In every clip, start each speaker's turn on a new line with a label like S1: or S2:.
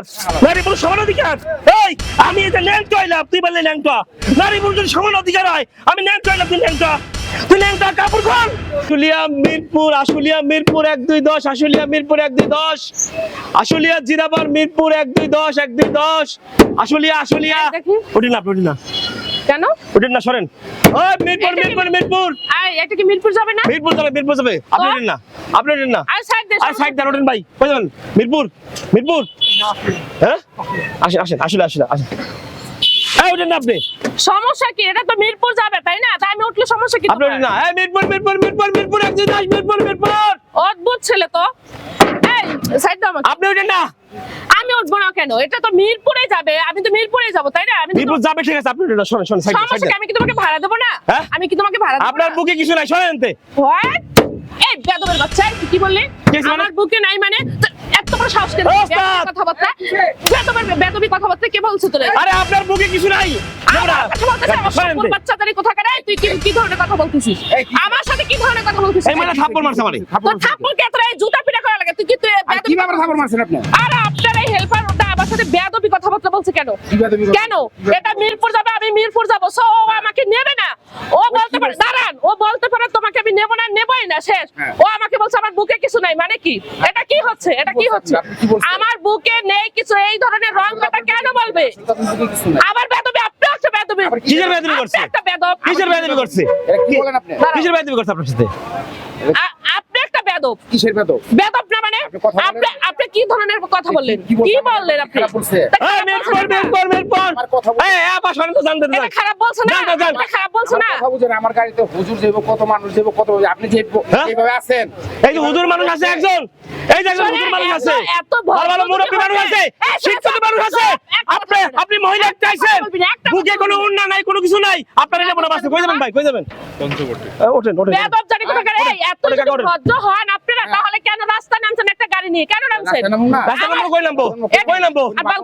S1: অধিকার নারী পুরুষ সমান অধিকার। এই আমি এটা ন্যাংটো হইলাম তুই বললি ন্যাংটো নারী পুরুষ যদি সমান অধিকার হয় আমি ন্যাংটো হইলাম তুই ন্যাংটো তুই ন্যাংটো কাপড় খোল আশুলিয়া মিরপুর আশুলিয়া মিরপুর এক দুই দশ আশুলিয়া মিরপুর এক দুই দশ। আশুলিয়া জিরাবার মিরপুর এক দুই দশ এক দুই দশ। আশুলিয়া আশুলিয়া। না আপনি না।
S2: কেন?
S1: উঠেন না সরেন। ওই মিরপুর মিরপুর মিরপুর।
S2: আই এটা কি মিরপুর যাবে না?
S1: মিরপুর যাবে মিরপুর যাবে। আপনি উঠেন না আপনি উঠেন না।
S2: আর সাইড দে
S1: আর সাইড দেন ওঠেন ভাই কই যাবেন? মিরপুর মিরপুর। হ্যাঁ? আসেন আসেন আসলে আসলে আসেন। আপনি।
S2: সমস্যা কি? এটা তো মিরপুর যাবে তাই না? তাই আমি উঠলে সমস্যা কি
S1: আপনি না। এই মিরপুর মিরপুর মিরপুর মিরপুর এক দুই দশ মিরপুর মিরপুর।
S2: অদ্ভুত ছেলে তো। এই সাইড দাও
S1: আপনি ওঠেন না।
S2: আমি উঠবো না কেন? এটা তো মিরপুরে যাবে। আমি তো মিরপুরে যাব তাই না? আমি
S1: মিরপুর যাবে ঠিক আছে। আপনি ওঠেন না শোনেন শোনেন
S2: সমস্যা আমি কি তোমাকে ভাড়া দেবো না?
S1: হ্যাঁ?
S2: আমি কি তোমাকে ভাড়া দেবো
S1: আপনার বুকে কিছু নাই শোনেন?
S2: এই বেদবের বাচ্চা কি বললি?
S1: মানে?
S2: আমার বুকে নাই মানে? এত বড় সাহস কেন? কথাবার্তা? বেদবের বেদবি কথাবার্তা কে বলছে তোরে?
S1: আরে আপনার বুকে কিছু নাই।
S2: কথা। বাচ্চাদারি কোথাকার এই, তুই কি কি ধরনের কথা বলতেছিস? আমার সাথে কি ধরনের কথা বলতেছিস?
S1: এই মানে থাপ্পড় মারছে মানে
S2: থাপ্পড় কে তোর? জুতা তুই কি তুই
S3: কীভাবে মারছেন আপনি?
S2: আর আপনার এই হেল্পার ওটা আমার সাথে বেয়াদবি কথাবার্তা বলছে কেন? কেন? এটা মিরপুর যাবে আমি মিরপুর যাব। সো ও আমাকে নেবে না। ও বলতে পারে দাঁড়ান ও বলতে পারে তোমাকে আমি নেব না নেবই না শেষ।
S3: হ্যাঁ।
S2: ও আমাকে বলছে আমার বুকে কিছু নাই মানে কি? এটা কি হচ্ছে? এটা কি হচ্ছে? আমার বুকে নেই কিছু এই ধরনের রং কথা কেন বলবে? আবার বেদবি আপনি একটা বেদবি
S3: আবার
S1: কিসের বেয়াদবি করছে?
S2: একটা বেদব
S1: কিসের বেয়াদবি করছে?
S3: কি বলেন আপনি।
S1: কিসের বেয়াদবি করছে আপনার সাথে?
S2: আপনি একটা বেদব
S3: কিসের বেদ
S2: বেদব না মানে
S3: আপনি কথা
S2: আপনি কি ধরনের কথা বললেন?
S3: কি
S2: বললেন আপনি?
S3: খারাপ বলছে।
S1: এই
S2: খারাপ
S1: মিরপুর
S2: বলছে না?
S1: মিরপুর মিরপুর
S3: আমার
S1: এই শোনেন তো জানতে
S2: এটা খারাপ বলছে না। এটা খারাপ বলছে না।
S3: কথা বুঝেন আমার গাড়িতে হুজুর যাইব কত মানুষ যাইব কত আপনি যে
S1: হ্যাঁ?
S3: এইভাবে আছেন
S1: এই যে হুজুর মানুষ আছে একজন। এই যে একজন মানুষ আছে ভালো ভালো মুরব্বী মানুষ আছে শিক্ষিত মানুষ আছে।
S2: কথা
S1: আপনি আপনি মহিলা
S2: একটা কথা
S1: চাইছেন
S2: কথা
S1: বুকে কোনো উন্না নাই কোনো কিছু নাই আপনারা নেব না বাসে কই যাবেন ভাই কই যাবেন? এ, ওঠেন ওঠেন
S2: বেদব জানি কোথাকার এই এত। ভদ্র হন আপনারা তাহলে কেন রাস্তা নামছেন একটা গাড়ি নিয়ে? কেন নামছেন।
S1: রাস্তা নামবো কই নামবো? কই নামবো?
S2: আর বাল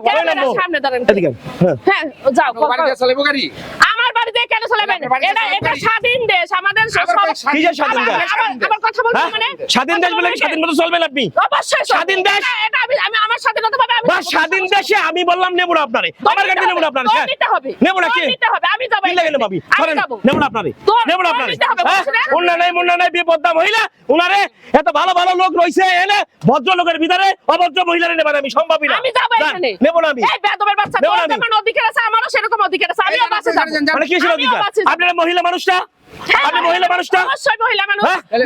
S2: সামনে দাঁড়ান।
S1: এদিকে হ্যাঁ।
S2: হ্যাঁ যাও
S3: বাড়িতে চালাইবো গাড়ি?
S2: কেন চলাবেন এটা এটা স্বাধীন দেশ আমাদের
S1: কিসের স্বাধীন দেশ?
S2: কথা
S1: হ্যাঁ?
S2: মানে
S1: স্বাধীন দেশ বলে স্বাধীন মতো চলবেন আপনি?
S2: অবশ্যই
S1: স্বাধীন দেশ?
S2: এটা- আমি আমি আমার স্বাধীনতা পাবে আমি
S1: স্বাধীন দেশে আমি বললাম নেব না আপনারে। আমার গাড়ি নেব না আপনারে। হ্যাঁ।
S2: নিতে হবে।
S1: নেব না কি?
S2: নিতে হবে। আমি যাব
S1: কি না ভাবি?
S2: আমি
S1: ধরেন নেব না আপনারে। নেব না আপনারে? উন্না নাই মুন্না নাই বিপদ্দা মহিলা উনারে এত ভালো ভালো লোক রইছে এনে ভদ্র লোকের ভিতরে অভদ্র মহিলারে নেবেন আমি সম্ভবই না।
S2: আমি যাব এখানে।
S1: নেব না আমি।
S2: এই বেদবের বাচ্চা তোর যেমন অধিকার আছে আমারও সেরকম অধিকার আছে। আমিও বাসে যাব।
S1: মানে
S2: আমিও
S1: অধিকার।
S2: বাসে
S1: আপনারা মহিলা মানুষটা? আপনি মহিলা মানুষটা?
S2: অবশ্যই মহিলা মানুষ?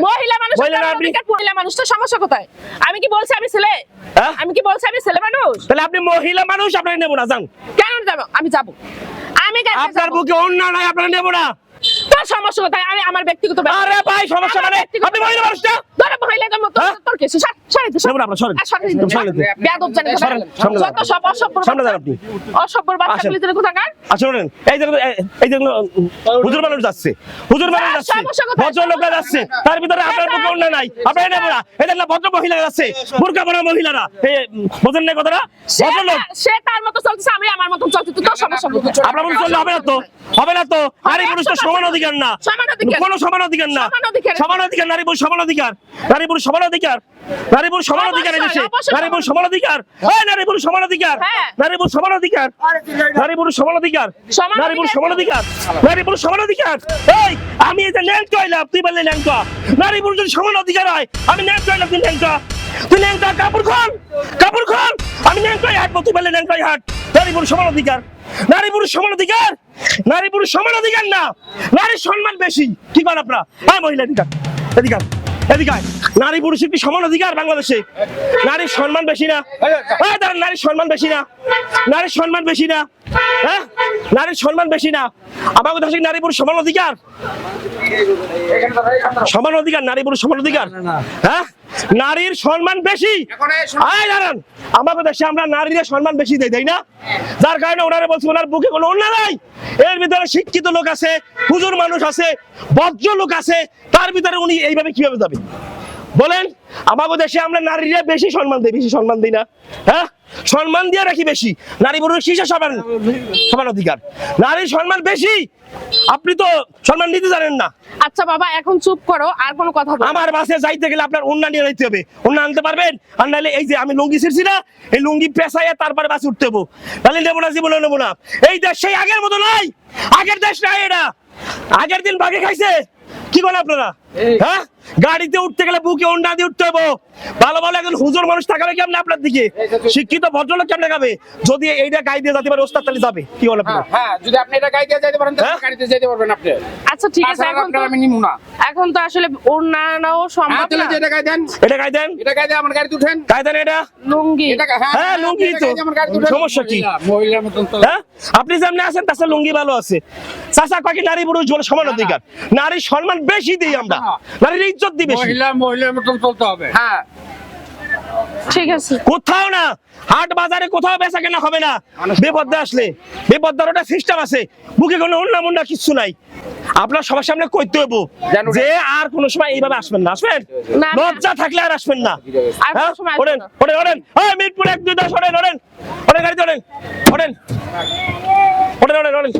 S2: মহিলা মানুষ
S1: মহিলা না আপনি?
S2: মহিলা মানুষটা সমস্যা কোথায়? আমি কি বলছি আমি ছেলে?
S1: হ্যাঁ?
S2: আমি কি বলছি আমি ছেলে মানুষ?
S1: তাহলে আপনি মহিলা মানুষ আপনারা নেব না যান।
S2: কেন যাব আমি যাব। আমি গাড়িতে
S1: আপনার বুকে অন্য নাই আপনারা নেব না।
S2: তোর সমস্যা কোথায়? আমি আমার ব্যক্তিগত।
S1: আরে ভাই সমস্যা মানে? আপনি মহিলা মানুষটা? হ্যাঁ?
S2: তোর। তোর?
S1: তার ভিতরে আপনার নাই। না ভদ্র মহিলা বোরকা পরা মহিলারা। বোঝেন না কথাটা?
S2: সে তার- সে তার মতো চলতেছে আমি আমার মতো চলতেছি তোর সমস্যা?
S1: আপনার মতো চললে হবে না তো? হবে না তো? নারী পুরুষ তো সমান অধিকার না।
S2: সমান অধিকার।
S1: কোনো সমান অধিকার না।
S2: সমান অধিকার
S1: নারী পুরুষ সমান অধিকার। নারী পুরুষ সমান অধিকার। নারী পুরুষ সমান অধিকার এই দেশে
S2: অবশ্যই, অবশ্যই
S1: নারী পুরুষ সমান অধিকার হ্যাঁ নারী পুরুষ সমান অধিকার
S2: হ্যাঁ।
S1: নারী পুরুষ সমান অধিকার নারী পুরুষ সমান অধিকার
S2: সমান
S1: নারী পুরুষ সমান অধিকার নারী পুরুষ সমান অধিকার এই আমি এটা তুই বললি ন্যাংটো নারী পুরুষ যদি সমান অধিকার হয় আমি হইলাম তুই ন্যাংটো তুই ন্যাংটো কাপড় খোল আমি ন্যাংটোই হাঁটবো তুই বললি ন্যাংটোই হাঁট নারী পুরুষ সমান অধিকার নারী পুরুষ সমান অধিকার নারী পুরুষ সমান অধিকার না নারীর সম্মান বেশি কি করেন আপনারা হ্যাঁ মহিলা অধিকার এদিকার এদিকায় নারী পুরুষের কি সমান অধিকার বাংলাদেশে। নারীর সম্মান বেশি না। হ্যাঁ দাঁড়ান, নারীর সম্মান বেশি না। নারীর সম্মান বেশি না। হ্যাঁ নারীর সম্মান বেশি না। আমার কথা নারী পুরুষ সমান অধিকার। সমান অধিকার, নারী পুরুষ সমান অধিকার। হ্যাঁ নারীর সম্মান বেশি। আয় দাঁড়ান। আমাদের দেশে আমরা নারীদের সম্মান বেশি দেই তাই না? যার কারণে ওনারা বলছে ওনার বুকে কোনো অন্য নাই। এর ভিতরে শিক্ষিত লোক আছে হুজুর মানুষ আছে বজ্র লোক আছে তার ভিতরে উনি এইভাবে কীভাবে যাবে? বলেন আমাদের দেশে আমরা নারীরা বেশি সম্মান দিই বেশি সম্মান দিই না। হ্যাঁ? সম্মান দিয়ে রাখি বেশি। নারী পুরুষ কিসের সমান সমান অধিকার। নারীর সম্মান বেশি। আপনি তো সম্মান নিতে জানেন না।
S2: আচ্ছা বাবা এখন চুপ করো আর কোনো কথা বলো
S1: আমার বাসে যাইতে গেলে আপনার অন্য নিয়ে যাইতে হবে। অন্য আনতে পারবেন? আর নাহলে এই যে আমি লুঙ্গি ছিড়ছি না এই লুঙ্গি পেশায় তারপরে বাসে উঠতে হব। তাহলে নেব না জীবনে নেব না। এই দেশ সেই আগের মতো নাই। আগের দেশ নাই এটা। আগের দিন বাঘে খাইছে। কি বলেন আপনারা? হ্যাঁ? গাড়িতে উঠতে গেলে বুকে অন্ডা দিয়ে উঠতে হব ভালো ভালো একজন হুজুর মানুষ তাকাবে কেমন আপনার দিকে? শিক্ষিত ভদ্রলোক কেমন খাবে? যদি এইটা গাই দিয়ে যেতে পারে ওস্তাদ তাহলে যাবে। কি বলে
S3: হ্যাঁ হ্যাঁ যদি আপনি এটা গাড়িতে যেতে পারেন তাহলে
S1: হ্যাঁ?
S3: গাড়িতে যেতে পারবেন আপনি।
S2: আচ্ছা ঠিক আছে এখন তো
S3: আমি নিমু না।
S2: এখন তো আসলে অন্যান্যও সম্ভব না।
S3: এটা গাড়ি দেন।
S1: এটা গাই দেন?
S3: এটা গাড়ি দিয়ে আমার গাড়িতে উঠেন।
S1: গাই দেন এটা?
S2: লুঙ্গি।
S3: এটা হ্যাঁ
S1: লুঙ্গি তো।
S3: দিয়ে।
S1: সমস্যা কি?
S3: মহিলার মতন তো।
S1: হ্যাঁ? আপনি যেমনি আছেন তাছাড়া লুঙ্গি ভালো আছে। চাষা কয়েক নারী পুরুষ সমান অধিকার? নারীর সম্মান বেশি দিই আমরা। নারীর ইজ্জত দিই বেশি
S4: মহিলা মহিলার মতন চলতে হবে।
S3: হ্যাঁ।
S2: ঠিক আছে।
S1: কোথাও না হাট বাজারে কোথাও বেচা কেনা হবে না। বিপদে আসলে ওটা সিস্টেম আছে। বুকে কোনো অন্য মুন্ডা কিচ্ছু নাই। আপনার সবার সামনে কইতে হব যে আর কোনো সময় এইভাবে আসবেন না আসবেন। লজ্জা থাকলে আর আসবেন না। ওরেন ওরেন ওরেন ওই মিরপুর এক দুই দশ ওরেন ওরেন ওরেন গাড়িতে ওরেন ওরেন ওরেন ওরেন ওরেন